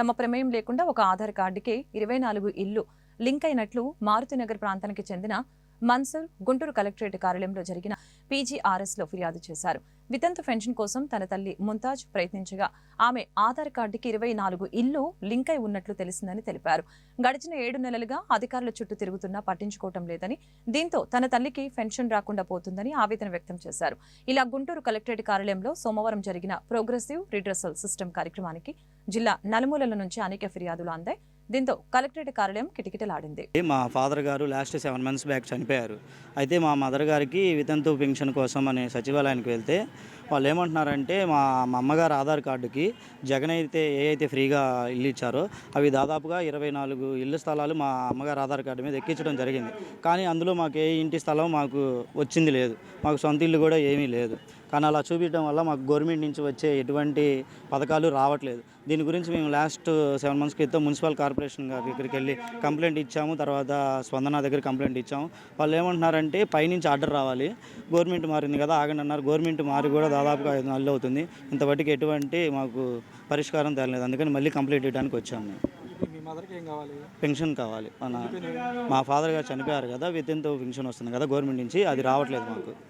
తమ ప్రమేయం లేకుండా ఒక ఆధార్ కార్డుకే ఇరవై నాలుగు ఇల్లు లింక్ అయినట్లు మారుతినగర్ ప్రాంతానికి చెందిన మన్సూర్ గుంటూరు కలెక్టరేట్ కార్యాలయంలో జరిగిన పీజీఆర్ఎస్లో ఫిర్యాదు చేశారు. వితంతు పెన్షన్ కోసం తన తల్లి ముంతాజ్ ప్రయత్నించగా ఆమె ఆధార్ కార్డుకి ఇరవై నాలుగు ఇల్లు లింక్ అయి ఉన్నట్లు తెలిసిందని తెలిపారు. గడిచిన ఏడు నెలలుగా అధికారుల చుట్టూ తిరుగుతున్నా పట్టించుకోవటం లేదని దీంతో తన తల్లికి పెన్షన్ రాకుండా పోతుందని ఆవేదన వ్యక్తం చేశారు. ఇలా గుంటూరు కలెక్టరేట్ కార్యాలయంలో సోమవారం జరిగిన ప్రోగ్రెసివ్ రిడ్రసల్ సిస్టమ్ కార్యక్రమానికి జిల్లా నలుమూలల నుంచి అనేక ఫిర్యాదులు అందాయి. దీంతో కలెక్టరేట్ కార్యాలయం కిటకిటలాడింది. మా ఫాదర్ గారు లాస్ట్ సెవెన్ మంత్స్ బ్యాక్ చనిపోయారు. అయితే మా మదర్ గారికి వితంతు పెన్షన్ కోసం అనే సచివాలయానికి వెళ్తే వాళ్ళు ఏమంటున్నారంటే మా మా అమ్మగారు ఆధార్ కార్డుకి జగన్ అయితే ఏ అయితే ఫ్రీగా ఇల్లు ఇచ్చారో అవి దాదాపుగా ఇరవై నాలుగు ఇల్లు స్థలాలు మా అమ్మగారు ఆధార్ కార్డు మీద ఎక్కించడం జరిగింది. కానీ అందులో మాకు ఏ ఇంటి స్థలం మాకు వచ్చింది లేదు. మాకు సొంత ఇల్లు కూడా ఏమీ లేదు. కానీ అలా చూపించడం వల్ల మాకు గవర్నమెంట్ నుంచి వచ్చే ఎటువంటి పథకాలు రావట్లేదు. దీని గురించి మేము లాస్ట్ సెవెన్ మంత్స్ క్రితం మున్సిపల్ కార్పొరేషన్ గారి దగ్గరికి వెళ్ళి కంప్లైంట్ ఇచ్చాము. తర్వాత స్పందన దగ్గర కంప్లైంట్ ఇచ్చాము. వాళ్ళు ఏమంటున్నారంటే పైనుంచి ఆర్డర్ రావాలి. గవర్నమెంట్ మారింది కదా ఆగండి అన్నారు. గవర్నమెంట్ మారి కూడా దాదాపుగా ఐదు నెలలు అవుతుంది. ఇంతవరకు ఎటువంటి మాకు పరిష్కారం తేలలేదు. అందుకని మళ్ళీ కంప్లైంట్ ఇవ్వడానికి వచ్చాము మేము. పెన్షన్ కావాలి. మన మా ఫాదర్ గారు చనిపోయారు కదా వితిన్తో పెన్షన్ వస్తుంది కదా గవర్నమెంట్ నుంచి. అది రావట్లేదు మాకు.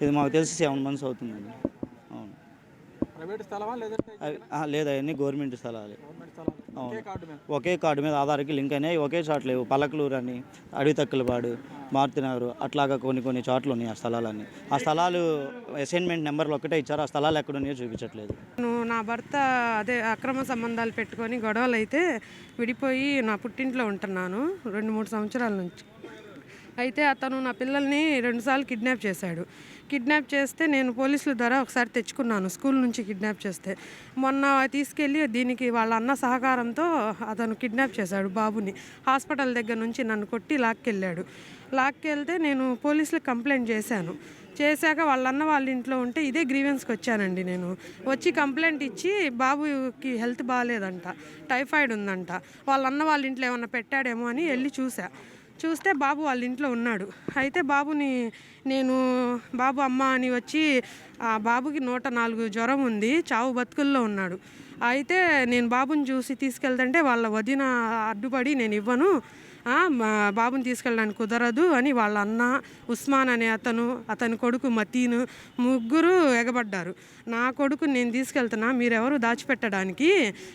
ఇది మీకు తెలిసి సెవెన్ మంత్స్ అవుతుందండి. అవును. ప్రైవేట్ స్థలమా లేదంటే అవి ఆ, లేదు అవన్నీ గవర్నమెంట్ స్థలాలు. గవర్నమెంట్ స్థలాలు. ఒకే కార్డు మీద. ఒకే కార్డు మీద ఆధార్కి లింక్ అయినాయి ఒకే చోట లేవు. పలకలూరు అని అడవి తక్కులపాడు మారుతినగరు అట్లాగా కొన్ని కొన్ని చోట్ల ఉన్నాయి ఆ స్థలాలన్నీ. ఆ స్థలాలు అసైన్మెంట్ నెంబర్లు ఒకటే ఇచ్చారు. ఆ స్థలాలు ఎక్కడ ఉన్నాయో చూపించట్లేదు. నేను నా భర్త అదే అక్రమ సంబంధాలు పెట్టుకొని గొడవలు అయితే విడిపోయి నా పుట్టింట్లో ఉంటున్నాను. రెండు మూడు సంవత్సరాల నుంచి. అయితే అతను నా పిల్లల్ని రెండుసార్లు కిడ్నాప్ చేశాడు. కిడ్నాప్ చేస్తే నేను పోలీసుల ద్వారా ఒకసారి తెచ్చుకున్నాను స్కూల్ నుంచి కిడ్నాప్ చేస్తే. మొన్న తీసుకెళ్ళి దీనికి వాళ్ళ అన్న సహకారంతో అతను కిడ్నాప్ చేశాడు బాబుని. హాస్పిటల్ దగ్గర నుంచి నన్ను కొట్టి లాక్కెళ్ళాడు. లాక్కెళ్తే నేను పోలీసులకు కంప్లైంట్ చేశాను. చేశాక వాళ్ళన్న వాళ్ళ ఇంట్లో ఉంటే ఇదే గ్రీవెన్స్కి వచ్చానండి నేను. వచ్చి కంప్లైంట్ ఇచ్చి బాబుకి హెల్త్ బాగాలేదంట టైఫాయిడ్ ఉందంట. వాళ్ళన్న వాళ్ళ ఇంట్లో ఏమన్నా పెట్టాడేమో అని వెళ్ళి చూసా చూస్తే బాబు వాళ్ళ ఇంట్లో ఉన్నాడు. అయితే బాబుని నేను బాబు అమ్మ అని వచ్చి ఆ బాబుకి నూట నాలుగు జ్వరం ఉంది చావు బతుకుల్లో ఉన్నాడు. అయితే నేను బాబుని చూసి తీసుకెళ్తుంటే వాళ్ళ వదిన అడ్డుపడి నేను ఇవ్వను బాబుని తీసుకెళ్ళడానికి కుదరదు అని వాళ్ళ అన్న ఉస్మాన్ అనే అతను అతని కొడుకు మతీను ముగ్గురు ఎగబడ్డారు. నా కొడుకు నేను తీసుకెళ్తున్నా మీరెవరు దాచిపెట్టడానికి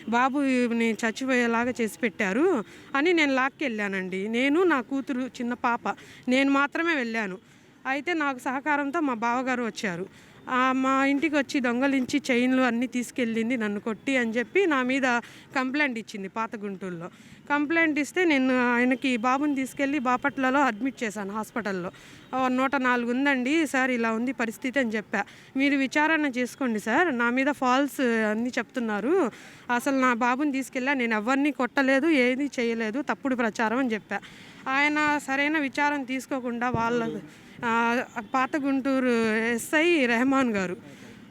బాబుని చచ్చిపోయేలాగా చేసి పెట్టారు అని నేను లాక్కెళ్ళానండి. నేను నా కూతురు చిన్న పాప నేను మాత్రమే వెళ్ళాను. అయితే నాకు సహకారంతో మా బావగారు వచ్చారు. మా ఇంటికి వచ్చి దొంగలించి చైన్లు అన్నీ తీసుకెళ్ళింది నన్ను కొట్టి అని చెప్పి నా మీద కంప్లైంట్ ఇచ్చింది పాత గుంటూరులో. కంప్లైంట్ ఇస్తే నేను ఆయనకి బాబుని తీసుకెళ్ళి బాపట్లలో అడ్మిట్ చేశాను హాస్పిటల్లో. నూట నాలుగు ఉందండి సార్ ఇలా ఉంది పరిస్థితి అని చెప్పా. మీరు విచారణ చేసుకోండి సార్ నా మీద ఫాల్స్ అన్నీ చెప్తున్నారు. అసలు నా బాబుని తీసుకెళ్ళా నేను ఎవరిని కొట్టలేదు ఏది చేయలేదు తప్పుడు ప్రచారం అని చెప్పా. ఆయన సరైన విచారం తీసుకోకుండా వాళ్ళ పాత గుంటూరు ఎస్ఐ రెహమాన్ గారు.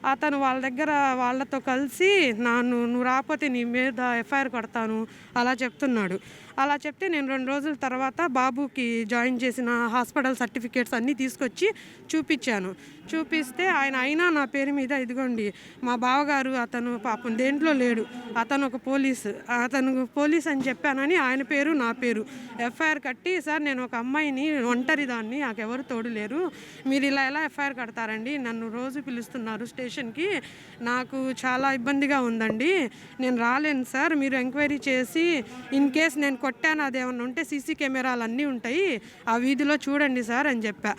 అతను వాళ్ళ దగ్గర వాళ్ళతో కలిసి నన్ను నువ్వు రాకపోతే నీ మీద ఎఫ్ఐఆర్ కొడతాను. అలా చెప్తున్నాడు. అలా చెప్తే నేను రెండు రోజుల తర్వాత బాబుకి జాయిన్ చేసిన హాస్పిటల్ సర్టిఫికేట్స్ అన్నీ తీసుకొచ్చి చూపించాను. చూపిస్తే ఆయన అయినా నా పేరు మీద ఇదిగోండి మా బావగారు అతను పాపం దేంట్లో లేడు. అతను ఒక పోలీసు అతను పోలీస్ అని చెప్పానని ఆయన పేరు నా పేరు. ఎఫ్ఐఆర్ కట్టి సార్ నేను ఒక అమ్మాయిని ఒంటరి దాన్ని నాకు ఎవరు తోడు లేరు. మీరు ఇలా ఎలా ఎఫ్ఐఆర్ కడతారండి? నన్ను రోజు పిలుస్తున్నారు స్టేషన్కి నాకు చాలా ఇబ్బందిగా ఉందండి. నేను రాలేను సార్ మీరు ఎంక్వైరీ చేసి ఇన్ కేస్ నేను కొట్టాను అదేమన్నా ఉంటే సీసీ కెమెరాలు అన్నీ ఉంటాయి ఆ వీధిలో చూడండి సార్ అని చెప్పా.